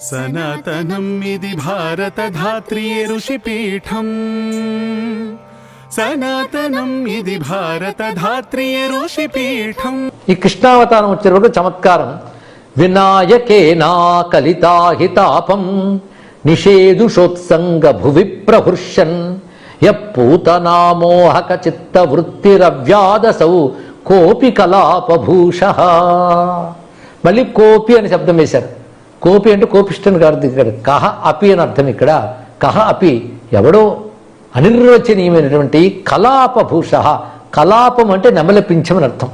సనాతనం ఇది భారతధాత్రియే ఋషిపీఠం. సనాతనం ఇది భారత ధాత్రియ ఋషిపీఠం. ఈ కృష్ణావతారం వచ్చేటప్పుడు చమత్కారం. వినాయకే నా కలితాహితాపం నిషేధుషోత్సంగ భువి ప్రహృష్యన్ యూతనామోహక చిత్త వృత్తిరవ్యాదసౌ కోపి కలాపభూష మళ్ళీ కోపి అని శబ్దం వేశారు. కోపి అంటే కోపిష్టని కాదు ఇక్కడ. కహ అపి అని అర్థం ఇక్కడ. కహ అపి ఎవడో అనిర్వచనీయమైనటువంటి కలాపభూష కలాపం అంటే నెమలిపించమని అర్థం.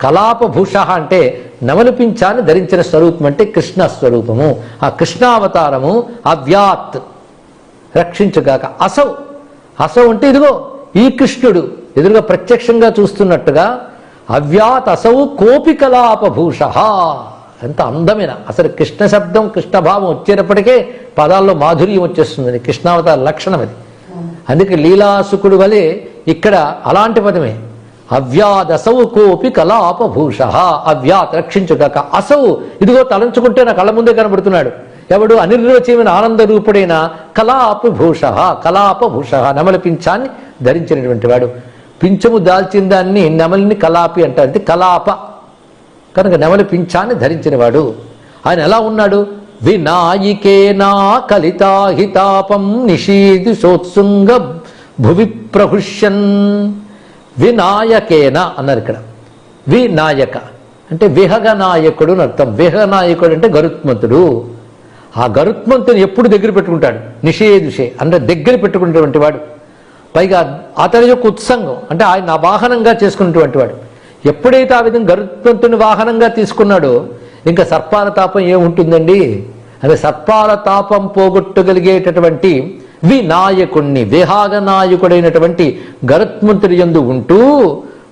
కలాపభూష అంటే నమలపించాన్ని ధరించిన స్వరూపం అంటే కృష్ణ స్వరూపము. ఆ కృష్ణావతారము అవ్యాత్. రక్షించుగాక. అసౌ. అసౌ అంటే ఇదిగో ఈ కృష్ణుడు. ఎదురుగా ప్రత్యక్షంగా చూస్తున్నట్టుగా అవ్యాత్ అసౌ కోపి కలాపభూష ఎంత అందమైన. అసలు కృష్ణ శబ్దం కృష్ణ భావం వచ్చేటప్పటికే పదాల్లో మాధుర్యం వచ్చేస్తుంది. కృష్ణావతార లక్షణం అది. అందుకే లీలాసుకుడు వలె ఇక్కడ అలాంటి పదమే. అవ్యాదసవు కోపి కళాపభూష అవ్యాత్ రక్షించుగాక. అసౌ ఇదిగో తలంచుకుంటే నా కళ్ళ ముందే కనబడుతున్నాడు. ఎవడు అనిర్వచమైన ఆనంద రూపుడైన కళాపభూష కళాపభూష నమల పింఛాన్ని ధరించినటువంటి వాడు. పింఛము దాల్చిన దాన్ని నెమలిని కలాపి అంటారు. అంటే కలాప కనుక నెమలి పింఛాన్ని ధరించినవాడు. ఆయన ఎలా ఉన్నాడు? వినాయికేనా కలితాహితాపం నిషీది సోత్సుంగ భువి ప్రహుష్యన్. వినాయకేన అన్నారు ఇక్కడ. వినాయక. అంటే విహగ నాయకుడు అని అర్థం. విహగ నాయకుడు అంటే గరుత్మంతుడు. ఆ గరుత్మంతుని ఎప్పుడు దగ్గర పెట్టుకుంటాడు? నిషేధుషే. అంటే దగ్గర పెట్టుకునేటువంటి వాడు. పైగా అతని యొక్క ఉత్సంగం. అంటే ఆయన వాహనంగా చేసుకున్నటువంటి వాడు. ఎప్పుడైతే ఆ విధంగా గరుత్మంతుని వాహనంగా తీసుకున్నాడో ఇంకా సర్పాల తాపం ఏముంటుందండి? అదే సర్పాల తాపం పోగొట్టగలిగేటటువంటి వినాయకుణ్ణి విహాగ నాయకుడైనటువంటి గరుత్మంతుడి యందు ఉంటూ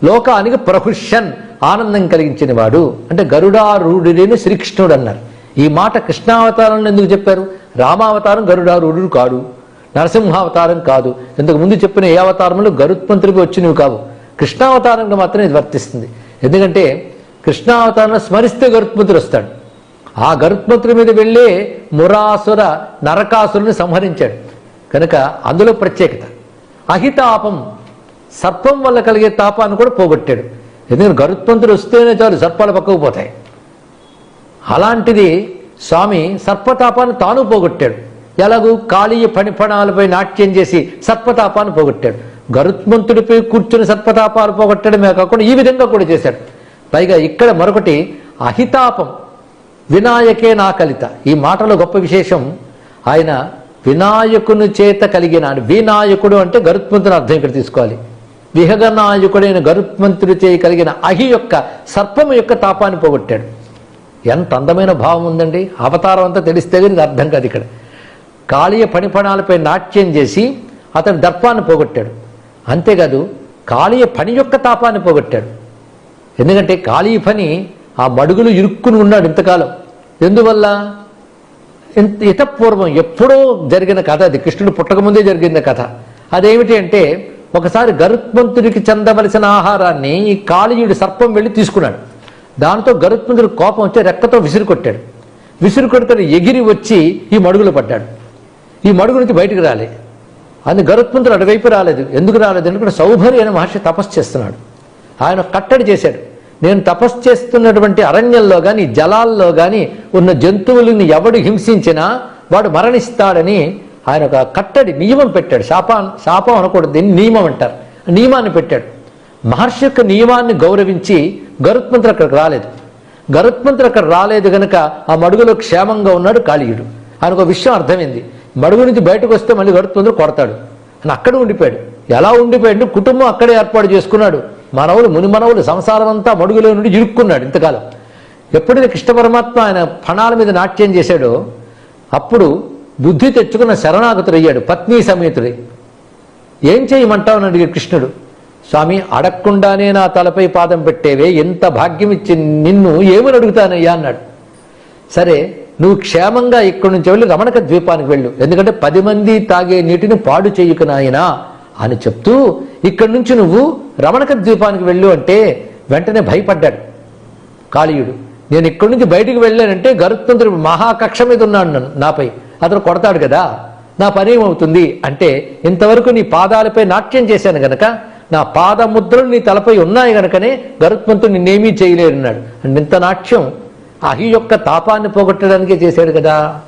లోకానికి ప్రహుష్యన్ ఆనందం కలిగించిన వాడు అంటే గరుడారూఢుడైన శ్రీకృష్ణుడు అన్నారు ఈ మాట కృష్ణావతారంలో ఎందుకు చెప్పారు? రామావతారం గరుడారూఢుడు కాడు నరసింహావతారం కాదు. ఇంతకు ముందు చెప్పిన ఏ అవతారంలో గరుత్మంతుడికి వచ్చినవి కావు. కృష్ణావతారంగా మాత్రం ఇది వర్తిస్తుంది. ఎందుకంటే కృష్ణావతారంలో స్మరిస్తే గరుత్మంతుడు వస్తాడు. ఆ గరుత్మంతుడి మీద వెళ్ళే మురాసుర నరకాసురుని సంహరించాడు. కనుక అందులో ప్రత్యేకత. అహితాపం సర్పం వల్ల కలిగే తాపాన్ని కూడా పోగొట్టాడు. ఎందుకంటే గరుత్మంతుడు వస్తేనే చాలు సర్పాలు పక్కకు పోతాయి. అలాంటిది స్వామి సర్పతాపాన్ని తాను పోగొట్టాడు. ఎలాగూ కాళీయ పణిపణాలపై నాట్యం చేసి సర్పతాపాన్ని పోగొట్టాడు. గరుత్మంతుడిపై కూర్చుని సర్పతాపాలు పోగొట్టడమే కాకుండా ఈ విధంగా కూడా చేశాడు. పైగా ఇక్కడ మరొకటి అహితాపం వినాయకే నా కలిత. ఈ మాటలో గొప్ప విశేషం ఆయన వినాయకుని చేత కలిగిన వినాయకుడు అంటే గరుత్మంతుని అర్థం ఇక్కడ తీసుకోవాలి. విహగనాయకుడైన గరుత్మంతుడి చేయి కలిగిన అహి యొక్క సర్పము యొక్క తాపాన్ని పోగొట్టాడు. ఎంత అందమైన భావం ఉందండి. అవతారం అంతా తెలిస్తే కానీ అర్థం కాదు ఇక్కడ. కాళీయ పణిపణాలపై నాట్యం చేసి అతని దర్పాన్ని పోగొట్టాడు. అంతేకాదు కాళీయ పని యొక్క తాపాన్ని పోగొట్టాడు. ఎందుకంటే కాళీ పని ఆ మడుగులు ఇరుక్కుని ఉన్నాడు ఇంతకాలం. ఎందువల్ల? ఇంత ఇతపూర్వం ఎప్పుడో జరిగిన కథ అది. కృష్ణుడు పుట్టకముందే జరిగిన కథ. అదేమిటి అంటే ఒకసారి గరుత్మంతుడికి చెందవలసిన ఆహారాన్ని ఈ కాళీయుడి సర్పం వెళ్ళి తీసుకున్నాడు. దాంతో గరుత్మంతుడి కోపం వచ్చి రెక్కతో విసిరు కొట్టాడు. విసురు కొడితే ఎగిరి వచ్చి ఈ మడుగులు పడ్డాడు. ఈ మడుగు నుంచి బయటకు రాలే. అని గరుత్మంతుడు అటువైపు రాలేదు. ఎందుకు రాలేదు ఎందుకంటే సౌభరి అనే మహర్షి తపస్సు చేస్తున్నాడు. ఆయన కట్టడి చేశాడు. నేను తపస్సు చేస్తున్నటువంటి అరణ్యంలో కానీ జలాల్లో కానీ ఉన్న జంతువులను ఎవడు హింసించినా వాడు మరణిస్తాడని ఆయన ఒక కట్టడి నియమం పెట్టాడు. శాపా శాపం అనకూడదు. దీన్ని నియమం అంటారు. నియమాన్ని పెట్టాడు. మహర్షి యొక్క నియమాన్ని గౌరవించి గరుత్మంతుడు అక్కడికి రాలేదు. గరుత్మంతుడు అక్కడ రాలేదు గనుక ఆ మడుగులో క్షేమంగా ఉన్నాడు కాళీయుడు. ఆయనకు ఒక విషయం అర్థమైంది. మడుగు నుంచి బయటకు వస్తే మళ్ళీ గరుత్మంతుడు కొడతాడు. అని అక్కడ ఉండిపోయాడు. ఎలా ఉండిపోయాడు? కుటుంబం అక్కడే ఏర్పాటు చేసుకున్నాడు. మనవులు ముని మనవులు సంసారం అంతా మడుగులో నుండి ఇరుక్కున్నాడు ఇంతకాలం. ఎప్పుడైతే కృష్ణ పరమాత్మ ఆయన ఫణాల మీద నాట్యం చేశాడో అప్పుడు బుద్ధి తెచ్చుకున్న శరణాగతుడయ్యాడు పత్ని సమేతుడి. ఏం చేయమంటావు అని అడిగాడు కృష్ణుడు. స్వామి అడగకుండానే నా తలపై పాదం పెట్టేవే ఎంత భాగ్యం ఇచ్చి నిన్ను ఏమని అడుగుతానయ్యా అన్నాడు. సరే నువ్వు క్షేమంగా ఇక్కడి నుంచి వెళ్ళి రమణక ద్వీపానికి వెళ్ళు. ఎందుకంటే పది మంది తాగే నీటిని పాడు చేయకు నాయనా అని చెప్తూ ఇక్కడి నుంచి నువ్వు రమణక ద్వీపానికి వెళ్ళు అంటే వెంటనే భయపడ్డాడు కాళీయుడు. నేను ఇక్కడి నుంచి బయటికి వెళ్ళానంటే గరుత్మంతుడు మహాకక్ష మీద ఉన్నాడు నన్ను నాపై. అతను కొడతాడు కదా నా పని ఏమవుతుంది అంటే ఇంతవరకు నీ పాదాలపై నాట్యం చేశాను గనక నా పాదముద్రలు నీ తలపై ఉన్నాయి గనకనే గరుత్మంతుడు నిన్నేమీ చేయలేరున్నాడు అంటే ఇంత నాట్యం అహి యొక్క తాపాన్ని పోగొట్టడానికే చేశాడు కదా.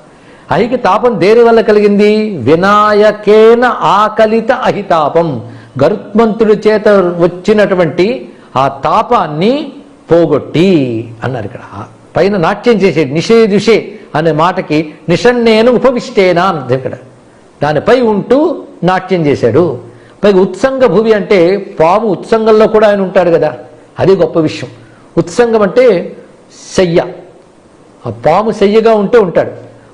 అహికి తాపం దేని వల్ల కలిగింది? వినాయకేన ఆకలిత అహితాపం గరుత్మంతుడి చేత వచ్చినటువంటి ఆ తాపాన్ని పోగొట్టి అన్నారు ఇక్కడ. పైన నాట్యం చేసేది నిషేధుషే అనే మాటకి నిషన్నేను ఉపవిష్టేనా అని అర్థం ఇక్కడ దానిపై ఉంటూ నాట్యం చేశాడు. పైగా ఉత్సంగ భూమి అంటే పాము ఉత్సంగంలో కూడా ఆయన ఉంటాడు కదా. అది గొప్ప విషయం. ఉత్సంగం అంటే శయ్య ఆ పాము శయ్యగా ఉంటే ఉంటాడు.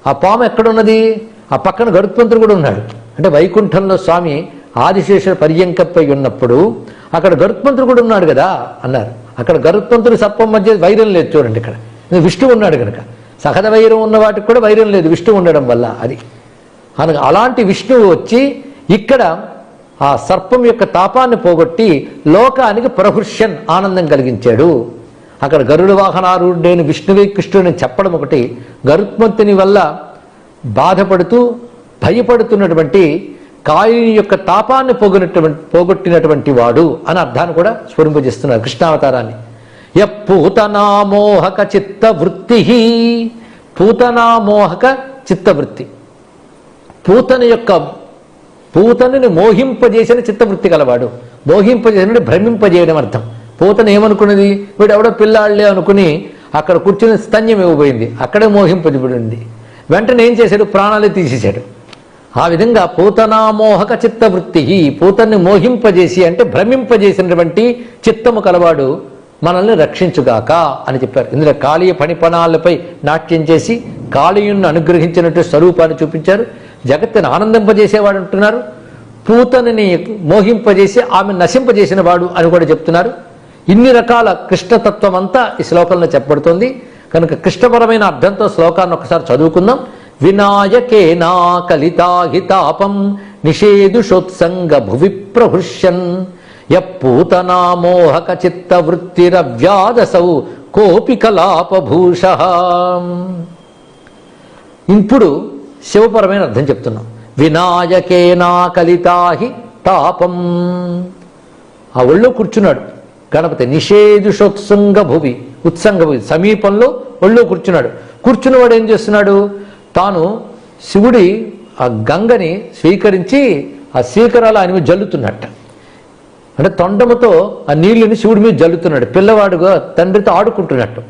ఆ పాము ఎక్కడున్నది? ఆ పక్కన గరుత్మంతుడు కూడా ఉన్నాడు. అంటే వైకుంఠంలో స్వామి ఆదిశేష పర్యంకపై ఉన్నప్పుడు అక్కడ గరుత్మంతుడు కూడా ఉన్నాడు కదా అన్నారు. అక్కడ గరుత్మంతుడు సర్పం మధ్య వైరం లేదు చూడండి ఇక్కడ. విష్ణువు ఉన్నాడు కనుక. సహజ వైరం ఉన్న వాటికి కూడా వైరం లేదు. విష్ణువు ఉండడం వల్ల అది. అనగా అలాంటి విష్ణువు వచ్చి ఇక్కడ ఆ సర్పం యొక్క తాపాన్ని పోగొట్టి లోకానికి ప్రహృష్యన్ ఆనందం కలిగించాడు. అక్కడ గరుడ వాహనారూఢుడైన విష్ణువే కృష్ణుడని చెప్పడం ఒకటి గరుత్మంతుని వల్ల బాధపడుతూ భయపడుతున్నటువంటి కాయుని యొక్క తాపాన్ని పోగొట్టినటువంటి పోగొట్టినటువంటి వాడు అని అర్థాన్ని కూడా స్ఫురింపజేస్తున్నారు కృష్ణావతారాన్ని. యప్పూతనామోహక చిత్త వృత్తి పూతనామోహక చిత్తవృత్తి. పూతన యొక్క పూతని మోహింపజేసిన చిత్తవృత్తి గలవాడు. మోహింపజేసిన భ్రమింపజేయడం అర్థం. పూతన ఏమనుకున్నది? వీడు ఎవడో పిల్లాళ్ళే అనుకుని అక్కడ కూర్చుని స్తన్యం ఇవ్వబోయింది. అక్కడే మోహింపజబడింది వెంటనే ఏం చేశాడు? ప్రాణాలు తీసేశాడు. ఆ విధంగా పూతనామోహక చిత్తవృత్తి పూతన్ని మోహింపజేసి అంటే భ్రమింపజేసినటువంటి చిత్తము కలవాడు మనల్ని రక్షించుగాక అని చెప్పారు. ఇందులో కాళీయ పనిపణాలపై నాట్యం చేసి కాళీయుని అనుగ్రహించినట్టు స్వరూపాన్ని చూపించారు. జగత్తుని ఆనందింపజేసేవాడు అంటున్నారు. పూతని మోహింపజేసి ఆమె నశింపజేసిన వాడు అని కూడా చెప్తున్నారు. ఇన్ని రకాల కృష్ణతత్వం అంతా ఈ శ్లోకంలో చెప్పబడుతుంది. కనుక కృష్ణపరమైన అర్థంతో శ్లోకాన్ని ఒకసారి చదువుకుందాం. వినాయకేనా కలితాహితాపం నిషేధుషోత్సంగ భువి ప్రహృష్యన్ యప్పూతనామోహక చిత్త వృత్తిరవ్యాదసౌ కోపి కలాపభూష ఇప్పుడు శివపరమైన అర్థం చెప్తున్నాం. వినాయకేనా కలితాహి తాపం ఆ ఒళ్ళో కూర్చున్నాడు. గణపతి నిషేధుషోత్సంగ భువి ఉత్సంగ భువి సమీపంలో ఒళ్ళో కూర్చున్నాడు. కూర్చున్నవాడు ఏం చేస్తున్నాడు? తాను శివుడి ఆ గంగని స్వీకరించి ఆ స్వీకరాలు ఆయన మీద జల్లుతున్నట్ట. అంటే తొండముతో ఆ నీళ్ళని శివుడి మీద జల్లుతున్నాడు. పిల్లవాడుగా తండ్రితో ఆడుకుంటున్నట్టు.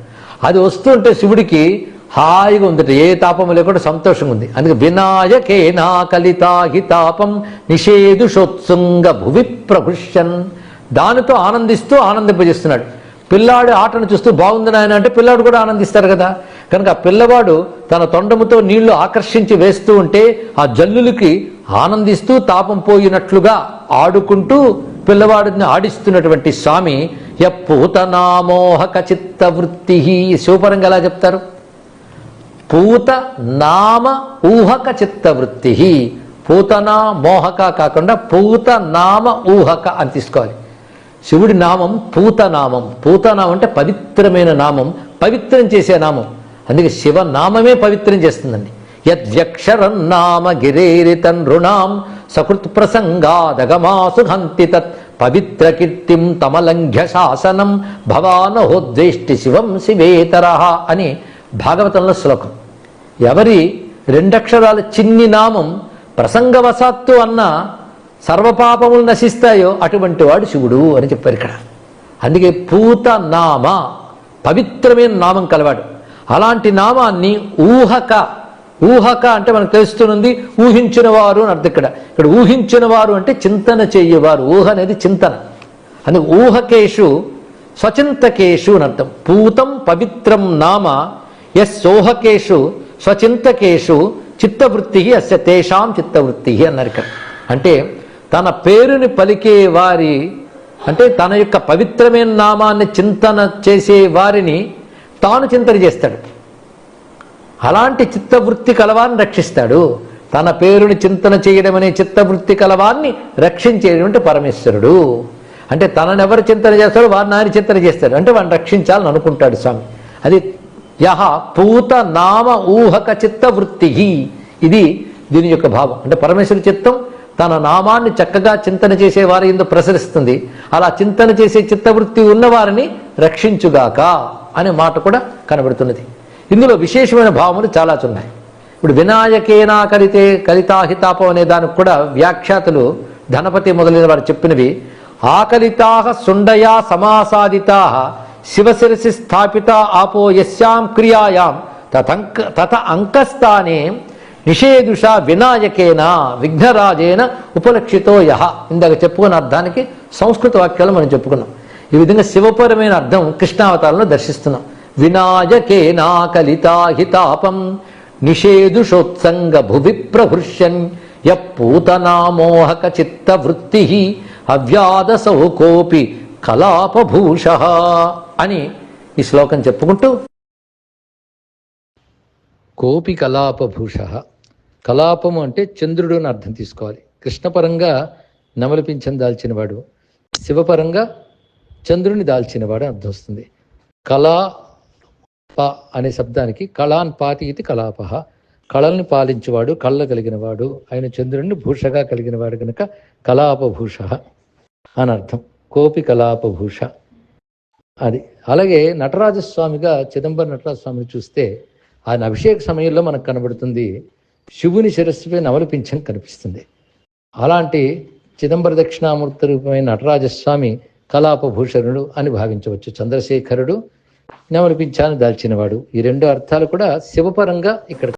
అది వస్తుంటే శివుడికి హాయిగా ఉందట. ఏ తాపం లేకుండా సంతోషంగా ఉంది. అందుకే వినాయకే నా తాపం నిషేధుషోత్సంగ భువి ప్రహృష్యన్. దానితో ఆనందిస్తూ ఆనందింపజేస్తున్నాడు. పిల్లాడు ఆటను చూస్తూ బాగుంది నాయన అంటే పిల్లాడు కూడా ఆనందిస్తారు కదా. కనుక ఆ పిల్లవాడు తన తొండముతో నీళ్ళు ఆకర్షించి వేస్తూ ఉంటే ఆ జల్లులకి ఆనందిస్తూ తాపం పోయినట్లుగా ఆడుకుంటూ పిల్లవాడిని ఆడిస్తున్నటువంటి స్వామి యప్పూతనామోహక చిత్త వృత్తి శివపరంగా ఎలా చెప్తారు? పూత నామ ఊహక చిత్త వృత్తి పూతనా మోహక కాకుండా పూత నామ ఊహక అని తీసుకోవాలి. శివుడి నామం పూతనామం. పూతనామం అంటే పవిత్రమైన నామం పవిత్రం చేసే నామం. అందుకే శివనామమే పవిత్రం చేస్తుందండి. యద్వ్యక్షరం నామ గిరేరితన్ నృణాం సకృత్ ప్రసంగాదగమాసు హంతి తత్ పవిత్ర కీర్తిం తమలంఘ్య శాసనం భవానహోద్వేష్టి శివం శివేతర అని భాగవతంలో శ్లోకం. ఎవరి రెండక్షరాల చిన్ని నామం ప్రసంగవశాత్తు అన్న సర్వపాపములు నశిస్తాయో అటువంటి వాడు శివుడు అని చెప్పారు ఇక్కడ. అందుకే పూత నామ పవిత్రమైన నామం కలవాడు. అలాంటి నామాన్ని ఊహక ఊహక అంటే మనకు తెలుస్తున్నది ఊహించిన వారు అని అర్థం ఇక్కడ. ఇక్కడ ఊహించిన వారు అంటే చింతన చెయ్యేవారు ఊహ అనేది చింతన. అందుకే ఊహకేషు స్వచింతకేషు అని అర్థం. పూతం పవిత్రం నామ ఎస్ సోహకేషు స్వచింతకేషు చిత్తవృత్తి అస్య తేషాం చిత్తవృత్తి అన్నారు ఇక్కడ. అంటే తన పేరుని పలికే వారి అంటే తన యొక్క పవిత్రమైన నామాన్ని చింతన చేసే వారిని తాను చింతన చేస్తాడు. అలాంటి చిత్తవృత్తి కలవాన్ని రక్షిస్తాడు. తన పేరుని చింతన చేయడం అనే చిత్తవృత్తి కలవాన్ని రక్షించేటువంటి పరమేశ్వరుడు. అంటే తనని ఎవరు చింతన చేస్తాడో వారిని ఆయన చింతన చేస్తాడు. అంటే వాడిని రక్షించాలని అనుకుంటాడు స్వామి. అది యహ పూత నామ ఊహక చిత్త వృత్తి ఇది దీని యొక్క భావం. అంటే పరమేశ్వరు చిత్తం తన నామాన్ని చక్కగా చింతన చేసే వారి ఎందు ప్రసరిస్తుంది. అలా చింతన చేసే చిత్తవృత్తి ఉన్నవారిని రక్షించుగాక అనే మాట కూడా కనబడుతున్నది. ఇందులో విశేషమైన భావములు చాలా చున్నాయి ఇప్పుడు వినాయకేనా కలితే కలితాహితాపం అనే దానికి కూడా వ్యాఖ్యాతులు ధనపతి మొదలైన వారు చెప్పినవి. ఆకలితా సుండయా సమాసాదితా శివశిరసి స్థాపిత ఆపో యస్యాం క్రియాయాం తతంక తత అంకస్థానే నిషేదుష వినాయకేన విఘ్నరాజేన ఉపలక్షితో యహ. ఇందాక చెప్పుకున్న అర్థానికి సంస్కృత వాక్యాలు మనం చెప్పుకున్నాం. ఈ విధంగా శివపరమైన అర్థం కృష్ణావతారంలో దర్శిస్తున్నాం. వినాయకేనా కలితాహితాపం నిషేధుషోత్సంగ భువి ప్రహృష్యన్ యూతనామోహక చిత్త వృత్తి అవ్యాదసౌ కోపి కలాపభూష అని ఈ శ్లోకం చెప్పుకుంటూ కోపి కలాపభూష కలాపము అంటే చంద్రుడు అని అర్థం తీసుకోవాలి. కృష్ణపరంగా నమలపించం దాల్చినవాడు శివపరంగా చంద్రుని దాల్చినవాడు అర్థం వస్తుంది. కళా ప అనే శబ్దానికి కళాన్ పాతి ఇది కలాప కళల్ని పాలించేవాడు కళ్ళ కలిగినవాడు ఆయన చంద్రుడిని భూషగా కలిగినవాడు కనుక కలాపభూష అని అర్థం. కోపి కలాపభూష అది. అలాగే నటరాజస్వామిగా చిదంబరం నటరాజస్వామిని చూస్తే ఆయన అభిషేక సమయంలో మనకు కనబడుతుంది. శివుని శిరస్సుపై నవలపించం కనిపిస్తుంది. అలాంటి చిదంబర దక్షిణామూర్తి రూపమైన నటరాజస్వామి కలాపభూషణుడు అని భావించవచ్చు. చంద్రశేఖరుడు నెమలిపించాన్ని దాల్చినవాడు. ఈ రెండు అర్థాలు కూడా శివపరంగా ఇక్కడ